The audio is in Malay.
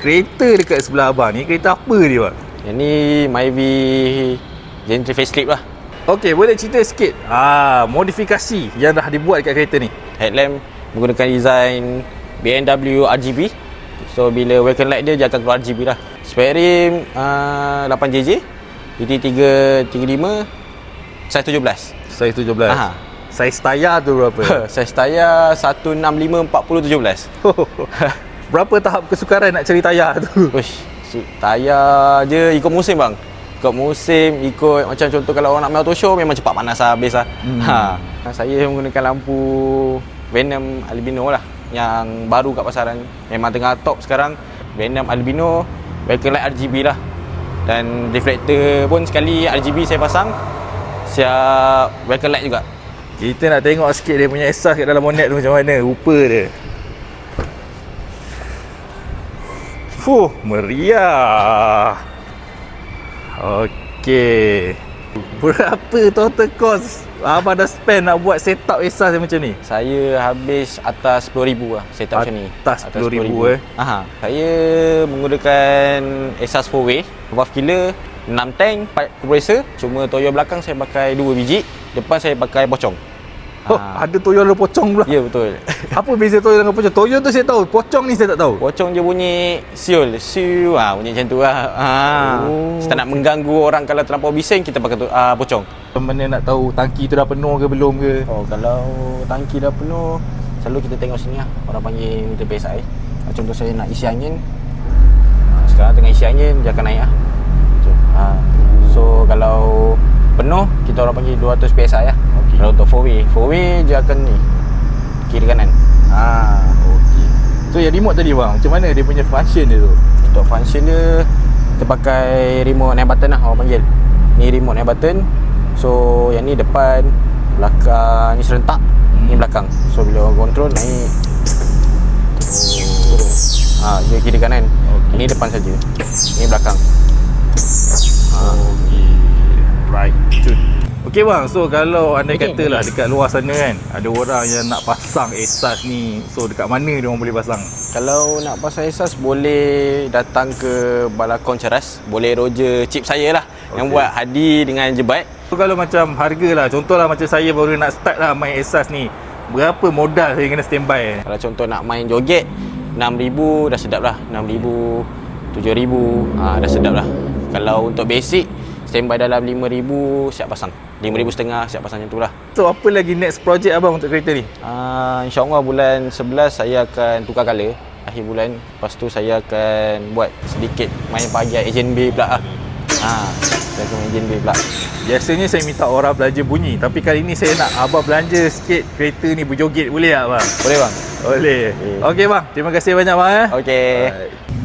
kereta dekat sebelah abang ni. Kereta apa dia bang? Yang ni Myvi Gentry facelift lah. Okey, boleh cerita sikit ah modifikasi yang dah dibuat dekat kereta ni. Headlamp menggunakan design BMW RGB. So bila welcome light dia dia akan keluar RGB lah. Spare rim uh, 8JJ. DT335 size 17. Saiz 17. Aha. Saiz tayar tu berapa? Saiz tayar 165 40 17. Berapa tahap kesukaran nak cari tayar tu? Uish, tayar je ikut musim bang. Ikut musim, ikut macam contoh kalau orang nak main auto show memang cepat panas lah habis lah. Hmm. Ha. Saya menggunakan lampu Venom Albino lah yang baru kat pasaran. Memang tengah top sekarang. Venom Albino, Welcome Light RGB lah. Dan reflector pun sekali RGB saya pasang. Siap Welcome Light juga. Kita nak tengok sikit dia punya esas kat dalam bonnet tu macam mana, rupa dia. Fuh, meriah. Okey. Berapa total cost abang dah spend nak buat setup esas macam ni? Saya habis atas 10,000 lah setup macam ni. Atas 10,000 eh? Aha. Saya menggunakan Esas 4-way, valve killer, 6 tank, 4 compressor. Cuma toyo belakang saya pakai 2 biji, depan saya pakai pocong. Oh, Ah. ada Toyo ada pocong pula. Ya betul. Apa beza Toyo dengan pocong? Toyo tu saya tahu, pocong ni saya tak tahu. Pocong je bunyi siul, siu, ha, bunyi macam tu lah. Ha. Oh. Kita nak mengganggu orang kalau terlampau bising, kita pakai tu, uh, pocong. Mana nak tahu tangki tu dah penuh ke belum ke? Oh, kalau tangki dah penuh, selalu kita tengok sini lah. Orang panggil meter PSI. Ah, Contoh saya nak isi angin. Ah, Sekarang tengah isi angin, dia akan naik lah. Macam, ha. So, kalau penuh, kita orang panggil 200 PSI lah. Okey. Kalau untuk 4-way, 4-way dia akan ni. Kiri kanan. Ha. Okey. So yang remote tadi bang, macam mana dia punya function dia tu? Untuk function dia, kita pakai remote naik button lah orang panggil. Ni remote naik button. So, yang ni depan, belakang, ni serentak. Ni belakang. So, bila orang control, naik. Turun. Ha, dia kiri kanan. Okey. Ni depan saja. Ni belakang. Okey bang, so kalau anda Okey, kata lah dekat luar sana kan, ada orang yang nak pasang esas ni, so dekat mana dia orang boleh pasang? Kalau nak pasang esas, boleh datang ke Balakon Ceras. Boleh Roger chip saya lah. Yang Okey. buat hadi dengan jebat. So kalau macam harga lah, contohlah macam saya baru nak start lah main esas ni, berapa modal saya kena standby? Kalau contoh nak main joget 6000 dah sedap lah 6000 7000 ha, dah sedap lah Kalau untuk basic standby dalam 5000 siap pasang 5000 setengah siap pasang macam tu lah So apa lagi next project abang untuk kereta ni? ha, InsyaAllah bulan 11 saya akan tukar colour Akhir bulan Lepas tu saya akan buat sedikit main bahagian agent bay pula lah ha, Saya akan main agent bay pula Biasanya saya minta orang belanja bunyi, tapi kali ni saya nak abang belanja sikit kereta ni berjoget boleh tak bang? Boleh bang? Boleh. Okey. Okey bang, terima kasih banyak bang eh. Okay Bye.